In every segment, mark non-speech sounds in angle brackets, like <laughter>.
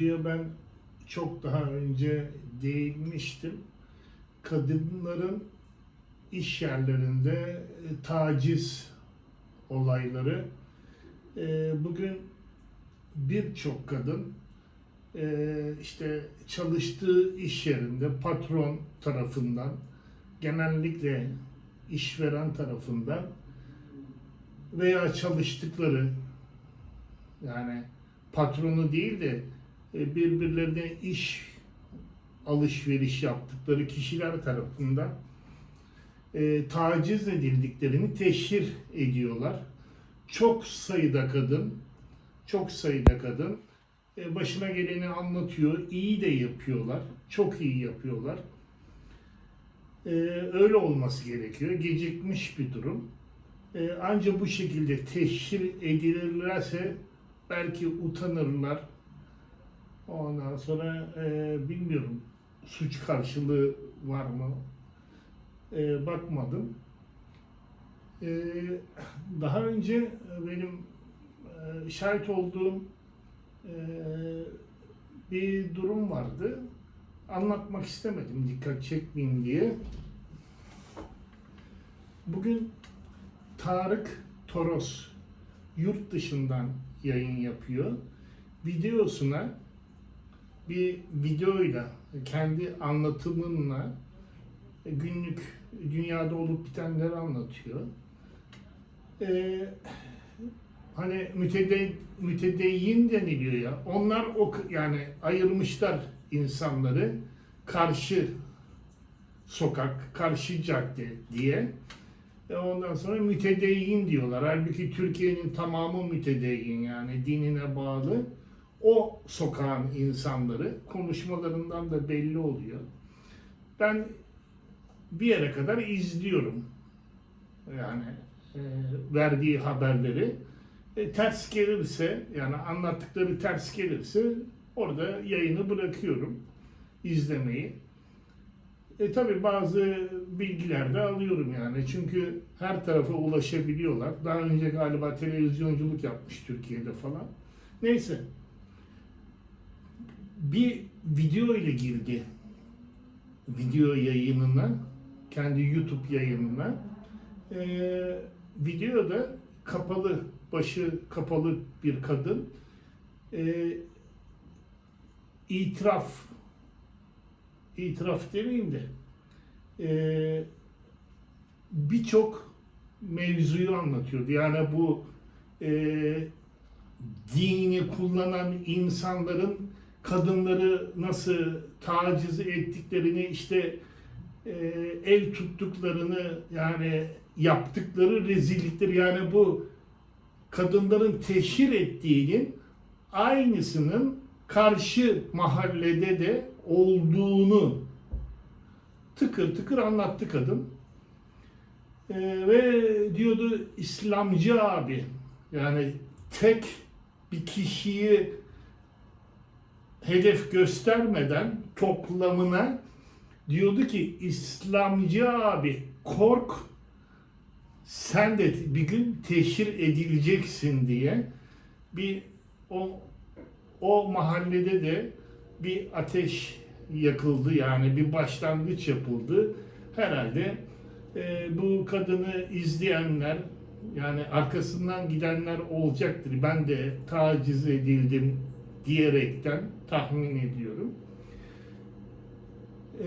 mevzuya ben çok daha önce değinmiştim. Kadınların iş yerlerinde e, taciz olayları. E, Bugün birçok kadın e, işte çalıştığı iş yerinde patron tarafından genellikle işveren tarafından veya çalıştıkları yani patronu değil de birbirlerine iş alışveriş yaptıkları kişiler tarafından e, taciz edildiklerini teşhir ediyorlar. Çok sayıda kadın, çok sayıda kadın e, başına geleni anlatıyor. İyi de yapıyorlar. Çok iyi yapıyorlar. E, öyle olması gerekiyor. Gecikmiş bir durum. E, ancak bu şekilde teşhir edilirlerse belki utanırlar. Ondan sonra e, bilmiyorum suç karşılığı var mı? E, bakmadım. E, daha önce benim e, şahit olduğum e, bir durum vardı. Anlatmak istemedim dikkat çekmeyeyim diye. Bugün Tarık Toros yurt dışından yayın yapıyor. Videosuna bir videoyla, kendi anlatımınla günlük dünyada olup bitenleri anlatıyor. Ee, hani mütede, mütedeyyin deniliyor ya. Onlar o yani ayırmışlar insanları karşı sokak, karşı cadde diye. E ondan sonra mütedeyyin diyorlar. Halbuki Türkiye'nin tamamı mütedeyyin yani dinine bağlı. O sokağın insanları konuşmalarından da belli oluyor. Ben bir yere kadar izliyorum. Yani e, verdiği haberleri. E, ters gelirse yani anlattıkları ters gelirse orada yayını bırakıyorum izlemeyi. E tabi bazı bilgiler de alıyorum yani. Çünkü her tarafa ulaşabiliyorlar. Daha önce galiba televizyonculuk yapmış Türkiye'de falan. Neyse. Bir video ile girdi. Video yayınına, kendi YouTube yayınına. Ee, videoda kapalı, başı kapalı bir kadın e, itiraf itiraf demeyeyim de e, birçok mevzuyu anlatıyordu. Yani bu e, dini kullanan insanların kadınları nasıl taciz ettiklerini işte e, ev tuttuklarını yani yaptıkları rezillikleri yani bu kadınların teşhir ettiğinin aynısının karşı mahallede de olduğunu tıkır tıkır anlattı kadın. Ee, ve diyordu İslamcı abi yani tek bir kişiyi hedef göstermeden toplamına diyordu ki İslamcı abi kork sen de bir gün teşhir edileceksin diye bir o o mahallede de bir ateş yakıldı yani bir başlangıç yapıldı. Herhalde e, bu kadını izleyenler yani arkasından gidenler olacaktır. Ben de taciz edildim diyerekten tahmin ediyorum.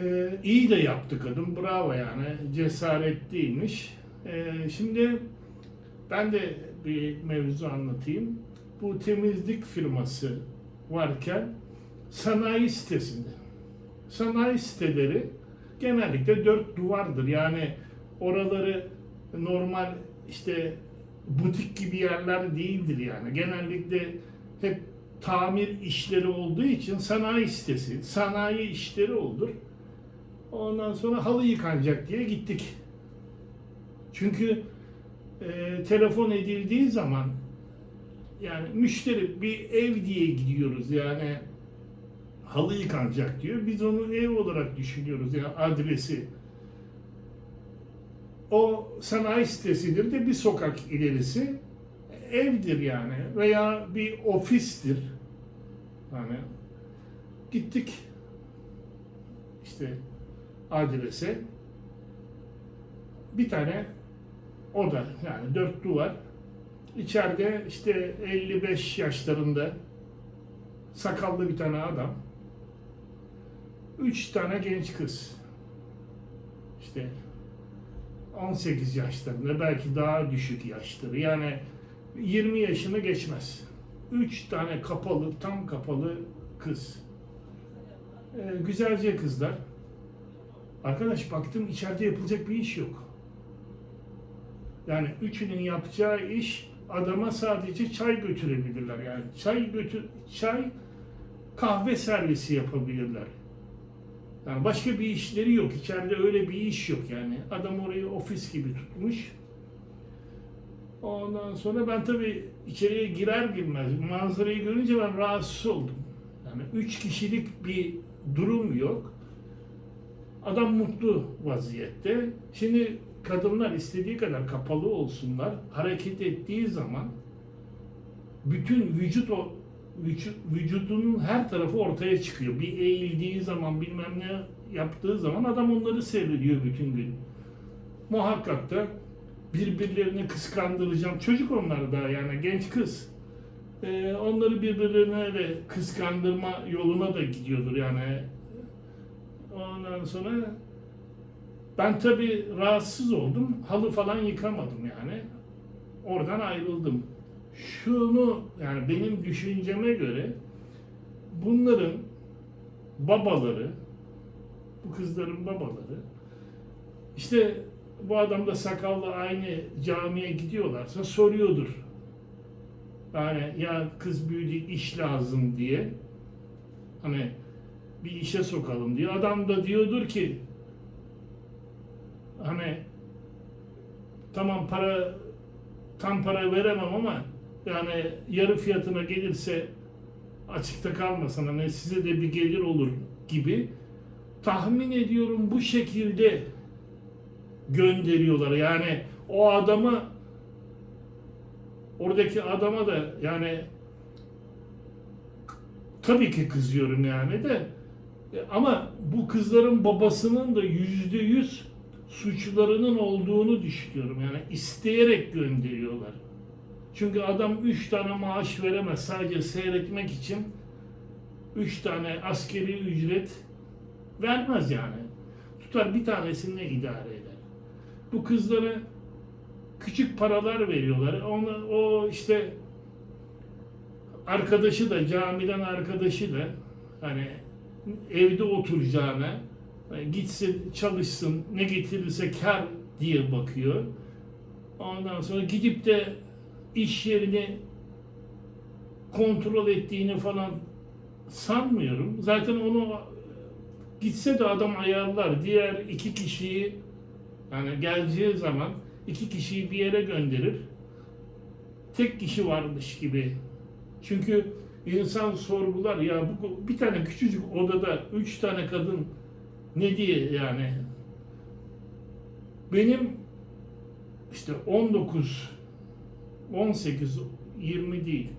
E, iyi de yaptı kadın. Bravo yani. Cesaretliymiş. E, şimdi ben de bir mevzu anlatayım. Bu temizlik firması varken sanayi sitesinde. Sanayi siteleri genellikle dört duvardır. Yani oraları normal işte butik gibi yerler değildir yani. Genellikle hep tamir işleri olduğu için sanayi sitesi, sanayi işleri olur. Ondan sonra halı yıkanacak diye gittik. Çünkü e, telefon edildiği zaman yani müşteri bir ev diye gidiyoruz yani halı yıkanacak diyor. Biz onu ev olarak düşünüyoruz yani adresi. O sanayi sitesidir de bir sokak ilerisi evdir yani veya bir ofistir. Yani Gittik işte adrese. Bir tane oda yani dört duvar. İçeride işte 55 yaşlarında sakallı bir tane adam. Üç tane genç kız. İşte 18 yaşlarında belki daha düşük yaşları. Yani 20 yaşını geçmez. Üç tane kapalı, tam kapalı kız. Ee, güzelce kızlar. Arkadaş baktım içeride yapılacak bir iş yok. Yani üçünün yapacağı iş adama sadece çay götürebilirler. Yani çay götür çay kahve servisi yapabilirler. Yani başka bir işleri yok. İçeride öyle bir iş yok yani. Adam orayı ofis gibi tutmuş. Ondan sonra ben tabii içeriye girer girmez manzarayı görünce ben rahatsız oldum. Yani üç kişilik bir durum yok. Adam mutlu vaziyette. Şimdi kadınlar istediği kadar kapalı olsunlar. Hareket ettiği zaman bütün vücut o vücut, vücudunun her tarafı ortaya çıkıyor. Bir eğildiği zaman bilmem ne yaptığı zaman adam onları seyrediyor bütün gün. Muhakkak da birbirlerini kıskandıracağım. Çocuk onlar da yani genç kız. Ee, onları birbirlerine de kıskandırma yoluna da gidiyordur yani. Ondan sonra ben tabii rahatsız oldum. Halı falan yıkamadım yani. Oradan ayrıldım. Şunu yani benim düşünceme göre bunların babaları bu kızların babaları işte bu adam da sakallı aynı camiye gidiyorlarsa soruyordur. Yani ya kız büyüdü iş lazım diye hani bir işe sokalım diye. Adam da diyordur ki hani tamam para tam para veremem ama yani yarı fiyatına gelirse açıkta kalmasın hani size de bir gelir olur gibi tahmin ediyorum bu şekilde gönderiyorlar. Yani o adamı oradaki adama da yani tabii ki kızıyorum yani de ama bu kızların babasının da yüzde yüz suçlarının olduğunu düşünüyorum. Yani isteyerek gönderiyorlar. Çünkü adam üç tane maaş veremez sadece seyretmek için üç tane askeri ücret vermez yani. Tutar bir tanesini idare eder. Bu kızlara küçük paralar veriyorlar. Onu, o işte arkadaşı da camiden arkadaşı da hani evde oturacağına hani gitsin çalışsın ne getirirse kar diye bakıyor. Ondan sonra gidip de iş yerini kontrol ettiğini falan sanmıyorum. Zaten onu gitse de adam ayarlar. Diğer iki kişiyi yani geleceği zaman iki kişiyi bir yere gönderir. Tek kişi varmış gibi. Çünkü insan sorgular ya bu bir tane küçücük odada üç tane kadın ne diye yani benim işte 19 18 20 değil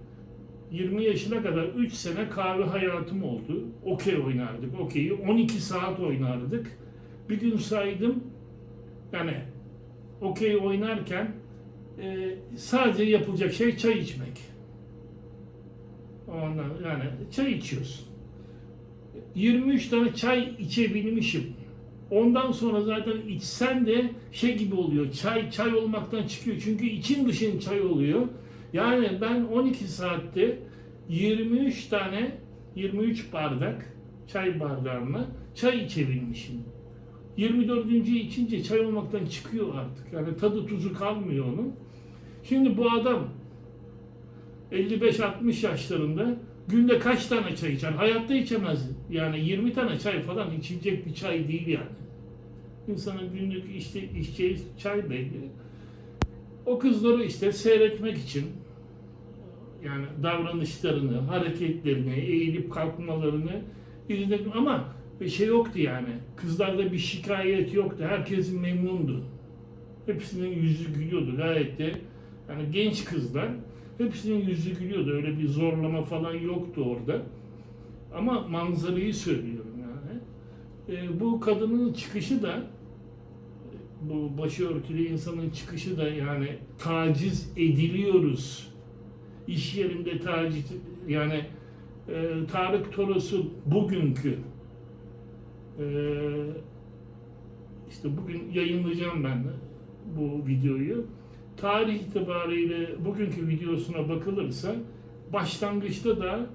20 yaşına kadar 3 sene kahve hayatım oldu. Okey oynardık. Okeyi 12 saat oynardık. Bir gün saydım yani okey oynarken e, sadece yapılacak şey çay içmek. Ondan yani çay içiyorsun. 23 tane çay içebilmişim. Ondan sonra zaten içsen de şey gibi oluyor. Çay çay olmaktan çıkıyor. Çünkü için dışın çay oluyor. Yani ben 12 saatte 23 tane 23 bardak çay bardağına çay içebilmişim. 24. içince çay olmaktan çıkıyor artık. Yani tadı tuzu kalmıyor onun. Şimdi bu adam 55-60 yaşlarında günde kaç tane çay içer? Hayatta içemez. Yani 20 tane çay falan içilecek bir çay değil yani. İnsanın günlük işte içeceği çay belli. O kızları işte seyretmek için yani davranışlarını, hareketlerini, eğilip kalkmalarını izledim ama bir şey yoktu yani. Kızlarda bir şikayet yoktu. Herkes memnundu. Hepsinin yüzü gülüyordu gayet de. Yani genç kızlar hepsinin yüzü gülüyordu. Öyle bir zorlama falan yoktu orada. Ama manzarayı söylüyorum yani. E, bu kadının çıkışı da bu başörtülü insanın çıkışı da yani taciz ediliyoruz. İş yerinde taciz yani e, Tarık Toros'un bugünkü e, işte bugün yayınlayacağım ben de bu videoyu. Tarih itibariyle bugünkü videosuna bakılırsa başlangıçta da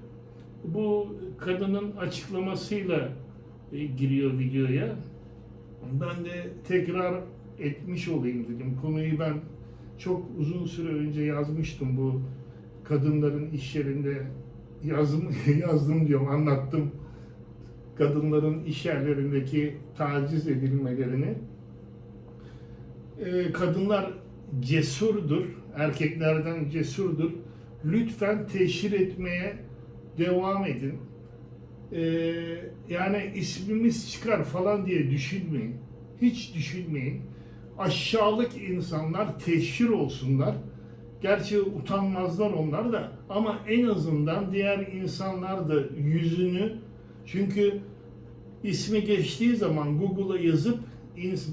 bu kadının açıklamasıyla e, giriyor videoya. Ben de tekrar etmiş olayım dedim. Konuyu ben çok uzun süre önce yazmıştım bu kadınların iş yerinde yazım, <laughs> yazdım diyorum anlattım kadınların iş yerlerindeki taciz edilmelerini. Ee, kadınlar cesurdur, erkeklerden cesurdur. Lütfen teşhir etmeye devam edin. Ee, yani ismimiz çıkar falan diye düşünmeyin. Hiç düşünmeyin. Aşağılık insanlar teşhir olsunlar. Gerçi utanmazlar onlar da ama en azından diğer insanlar da yüzünü çünkü ismi geçtiği zaman Google'a yazıp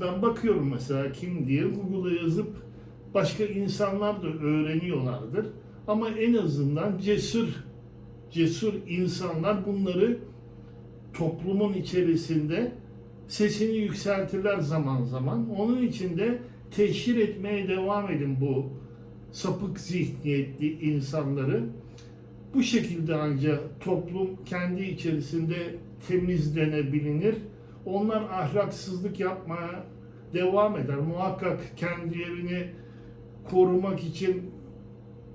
ben bakıyorum mesela kim diye Google'a yazıp başka insanlar da öğreniyorlardır. Ama en azından cesur cesur insanlar bunları toplumun içerisinde sesini yükseltirler zaman zaman. Onun için de teşhir etmeye devam edin bu sapık zihniyetli insanları. Bu şekilde ancak toplum kendi içerisinde temizlenebilir. Onlar ahlaksızlık yapmaya devam eder. Muhakkak kendilerini korumak için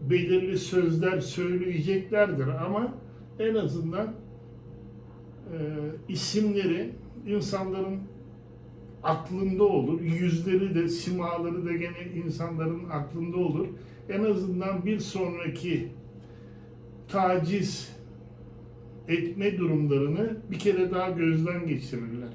belirli sözler söyleyeceklerdir ama en azından e, isimleri insanların aklında olur. Yüzleri de, simaları da gene insanların aklında olur. En azından bir sonraki taciz etme durumlarını bir kere daha gözden geçirirler.